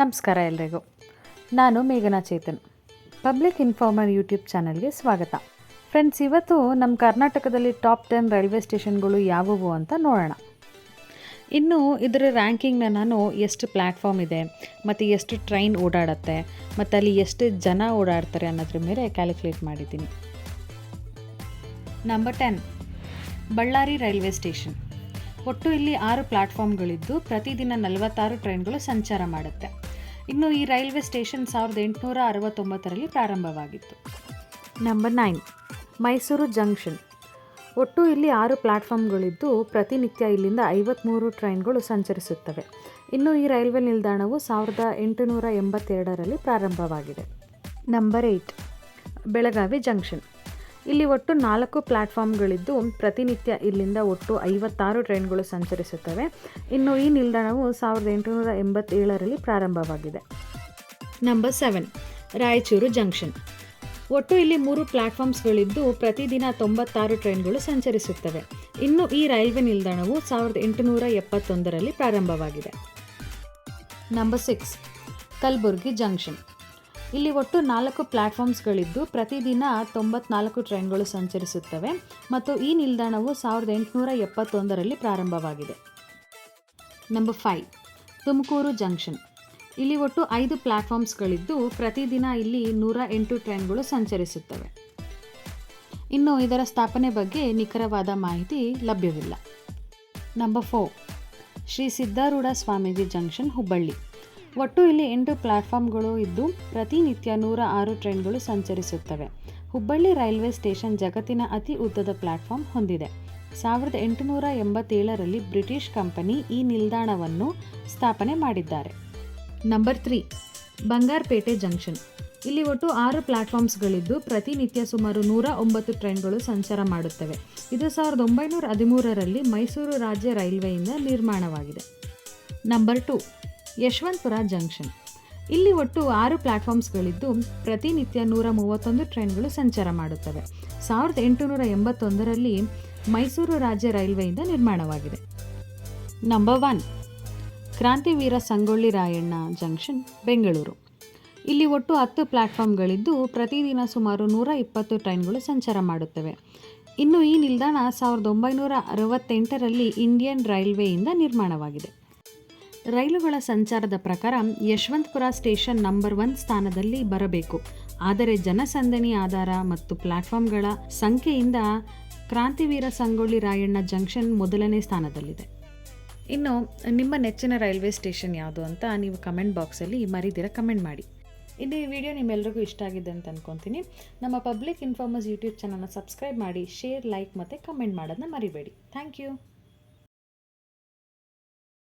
ನಮಸ್ಕಾರ ಎಲ್ರಿಗೂ. ನಾನು ಮೇಘನಾ ಚೇತನ್. ಪಬ್ಲಿಕ್ ಇನ್ಫಾರ್ಮರ್ ಯೂಟ್ಯೂಬ್ ಚಾನಲ್ಗೆ ಸ್ವಾಗತ. ಫ್ರೆಂಡ್ಸ್ ಇವತ್ತು ನಮ್ಮ ಕರ್ನಾಟಕದಲ್ಲಿ ಟಾಪ್ ಟೆನ್ ರೈಲ್ವೆ ಸ್ಟೇಷನ್ಗಳು ಯಾವುವು ಅಂತ ನೋಡೋಣ. ಇನ್ನು ಇದರ ರ್ಯಾಂಕಿಂಗ್ನ ನಾನು ಎಷ್ಟು ಪ್ಲ್ಯಾಟ್ಫಾರ್ಮ್ ಇದೆ, ಮತ್ತು ಎಷ್ಟು ಟ್ರೈನ್ ಓಡಾಡುತ್ತೆ, ಮತ್ತು ಅಲ್ಲಿ ಎಷ್ಟು ಜನ ಓಡಾಡ್ತಾರೆ ಅನ್ನೋದ್ರ ಮೇಲೆ ಕ್ಯಾಲ್ಕುಲೇಟ್ ಮಾಡಿದ್ದೀನಿ. Number ten Ballari railway station ಒಟ್ಟು ಇಲ್ಲಿ ಆರು ಪ್ಲಾಟ್ಫಾರ್ಮ್ಗಳಿದ್ದು ಪ್ರತಿದಿನ ನಲವತ್ತಾರು ಟ್ರೈನ್ಗಳು ಸಂಚಾರ ಮಾಡುತ್ತೆ. ಇನ್ನು ಈ ರೈಲ್ವೆ ಸ್ಟೇಷನ್ ಸಾವಿರದ ಎಂಟುನೂರ ಅರವತ್ತೊಂಬತ್ತರಲ್ಲಿ ಪ್ರಾರಂಭವಾಗಿತ್ತು. Number nine Mysuru junction. ಒಟ್ಟು ಇಲ್ಲಿ ಆರು ಪ್ಲಾಟ್ಫಾರ್ಮ್ಗಳಿದ್ದು ಪ್ರತಿನಿತ್ಯ ಇಲ್ಲಿಂದ ಐವತ್ತ್ಮೂರು ಟ್ರೈನ್ಗಳು ಸಂಚರಿಸುತ್ತವೆ. ಇನ್ನು ಈ ರೈಲ್ವೆ ನಿಲ್ದಾಣವು ಸಾವಿರದ ಎಂಟುನೂರ ಎಂಬತ್ತೆರಡರಲ್ಲಿ ಪ್ರಾರಂಭವಾಗಿದೆ. Number eight Belagavi junction. ಇಲ್ಲಿ ಒಟ್ಟು ನಾಲ್ಕು ಪ್ಲ್ಯಾಟ್ಫಾರ್ಮ್ಗಳಿದ್ದು ಪ್ರತಿನಿತ್ಯ ಇಲ್ಲಿಂದ ಒಟ್ಟು ಐವತ್ತಾರು ಟ್ರೈನ್ಗಳು ಸಂಚರಿಸುತ್ತವೆ. ಇನ್ನು ಈ ನಿಲ್ದಾಣವು ಸಾವಿರದ ಎಂಟುನೂರ ಎಂಬತ್ತೇಳರಲ್ಲಿ ಪ್ರಾರಂಭವಾಗಿದೆ. Number seven Raichur junction. ಒಟ್ಟು ಇಲ್ಲಿ ಮೂರು ಪ್ಲ್ಯಾಟ್ಫಾರ್ಮ್ಸ್ಗಳಿದ್ದು ಪ್ರತಿದಿನ ತೊಂಬತ್ತಾರು ಟ್ರೈನ್ಗಳು ಸಂಚರಿಸುತ್ತವೆ. ಇನ್ನು ಈ ರೈಲ್ವೆ ನಿಲ್ದಾಣವು ಸಾವಿರದ ಎಂಟುನೂರ ಎಪ್ಪತ್ತೊಂದರಲ್ಲಿ ಪ್ರಾರಂಭವಾಗಿದೆ. Number six Kalaburagi junction. ಇಲ್ಲಿ ಒಟ್ಟು ನಾಲ್ಕು ಪ್ಲ್ಯಾಟ್ಫಾರ್ಮ್ಸ್ಗಳಿದ್ದು ಪ್ರತಿದಿನ ತೊಂಬತ್ನಾಲ್ಕು ಟ್ರೈನ್ಗಳು ಸಂಚರಿಸುತ್ತವೆ ಮತ್ತು ಈ ನಿಲ್ದಾಣವು ಸಾವಿರದ ಎಂಟುನೂರ ಎಪ್ಪತ್ತೊಂದರಲ್ಲಿ ಪ್ರಾರಂಭವಾಗಿದೆ. Number five Tumakuru junction. ಇಲ್ಲಿ ಒಟ್ಟು ಐದು ಪ್ಲ್ಯಾಟ್ಫಾರ್ಮ್ಸ್ಗಳಿದ್ದು ಪ್ರತಿದಿನ ಇಲ್ಲಿ ನೂರ ಎಂಟು ಟ್ರೈನ್ಗಳು ಸಂಚರಿಸುತ್ತವೆ. ಇನ್ನು ಇದರ ಸ್ಥಾಪನೆ ಬಗ್ಗೆ ನಿಖರವಾದ ಮಾಹಿತಿ ಲಭ್ಯವಿಲ್ಲ. Number four Shri Siddharoodha Swamiji junction Hubballi. ಒಟ್ಟು ಇಲ್ಲಿ ಎಂಟು ಪ್ಲಾಟ್ಫಾರ್ಮ್ಗಳು ಇದ್ದು ಪ್ರತಿನಿತ್ಯ ನೂರ ಆರು ಟ್ರೈನ್ಗಳು ಸಂಚರಿಸುತ್ತವೆ. ಹುಬ್ಬಳ್ಳಿ ರೈಲ್ವೆ ಸ್ಟೇಷನ್ ಜಗತ್ತಿನ ಅತಿ ಉದ್ದದ ಪ್ಲಾಟ್ಫಾರ್ಮ್ ಹೊಂದಿದೆ. ಸಾವಿರದ ಎಂಟುನೂರ ಎಂಬತ್ತೇಳರಲ್ಲಿ ಬ್ರಿಟಿಷ್ ಕಂಪನಿ ಈ ನಿಲ್ದಾಣವನ್ನು ಸ್ಥಾಪನೆ ಮಾಡಿದ್ದಾರೆ. Number three, Bangarapete junction. ಇಲ್ಲಿ ಒಟ್ಟು ಆರು ಪ್ಲಾಟ್ಫಾರ್ಮ್ಸ್ಗಳಿದ್ದು ಪ್ರತಿನಿತ್ಯ ಸುಮಾರು ನೂರ ಒಂಬತ್ತು ಟ್ರೈನ್ಗಳು ಸಂಚಾರ ಮಾಡುತ್ತವೆ. ಇದು ಸಾವಿರದ ಒಂಬೈನೂರ ಹದಿಮೂರರಲ್ಲಿ ಮೈಸೂರು ರಾಜ್ಯ ರೈಲ್ವೆಯಿಂದ ನಿರ್ಮಾಣವಾಗಿದೆ. Number two Yeshwantpur junction. ಇಲ್ಲಿ ಒಟ್ಟು ಆರು ಪ್ಲಾಟ್ಫಾರ್ಮ್ಸ್ಗಳಿದ್ದು ಪ್ರತಿನಿತ್ಯ ನೂರ ಮೂವತ್ತೊಂದು ಟ್ರೈನ್ಗಳು ಸಂಚಾರ ಮಾಡುತ್ತವೆ. ಸಾವಿರದ ಎಂಟುನೂರ ಎಂಬತ್ತೊಂದರಲ್ಲಿ ಮೈಸೂರು ರಾಜ್ಯ ರೈಲ್ವೆಯಿಂದ ನಿರ್ಮಾಣವಾಗಿದೆ. Number one, Krantiveera Sangolli Rayanna junction, Bengaluru. ಇಲ್ಲಿ ಒಟ್ಟು ಹತ್ತು ಪ್ಲಾಟ್ಫಾರ್ಮ್ಗಳಿದ್ದು ಪ್ರತಿದಿನ ಸುಮಾರು ನೂರ ಇಪ್ಪತ್ತು ಟ್ರೈನ್ಗಳು ಸಂಚಾರ ಮಾಡುತ್ತವೆ. ಇನ್ನು ಈ ನಿಲ್ದಾಣ ಸಾವಿರದ ಒಂಬೈನೂರ ಅರವತ್ತೆಂಟರಲ್ಲಿ ಇಂಡಿಯನ್ ರೈಲ್ವೆಯಿಂದ ನಿರ್ಮಾಣವಾಗಿದೆ. ರೈಲುಗಳ ಸಂಚಾರದ ಪ್ರಕಾರ ಯಶವಂತಪುರ ಸ್ಟೇಷನ್ ನಂಬರ್ ಒನ್ ಸ್ಥಾನದಲ್ಲಿ ಬರಬೇಕು. ಆದರೆ ಜನಸಂದಣಿ ಆಧಾರ ಮತ್ತು ಪ್ಲಾಟ್ಫಾರ್ಮ್ಗಳ ಸಂಖ್ಯೆಯಿಂದ ಕ್ರಾಂತಿವೀರ ಸಂಗೊಳ್ಳಿ ರಾಯಣ್ಣ ಜಂಕ್ಷನ್ ಮೊದಲನೇ ಸ್ಥಾನದಲ್ಲಿದೆ. ಇನ್ನು ನಿಮ್ಮ ನೆಚ್ಚಿನ ರೈಲ್ವೆ ಸ್ಟೇಷನ್ ಯಾವುದು ಅಂತ ನೀವು ಕಮೆಂಟ್ ಬಾಕ್ಸಲ್ಲಿ ಮರಿದಿರ ಕಮೆಂಟ್ ಮಾಡಿ. ಇನ್ನು ಈ ವಿಡಿಯೋ ನಿಮ್ಮೆಲ್ಲರಿಗೂ ಇಷ್ಟ ಆಗಿದೆ ಅಂತ ಅನ್ಕೊತೀನಿ. ನಮ್ಮ ಪಬ್ಲಿಕ್ ಇನ್ಫಾರ್ಮರ್ಸ್ ಯೂಟ್ಯೂಬ್ ಚಾನಲ್ನ ಸಬ್ಸ್ಕ್ರೈಬ್ ಮಾಡಿ, ಶೇರ್, ಲೈಕ್ ಮತ್ತು ಕಮೆಂಟ್ ಮಾಡೋದನ್ನ ಮರಿಬೇಡಿ. Thank you.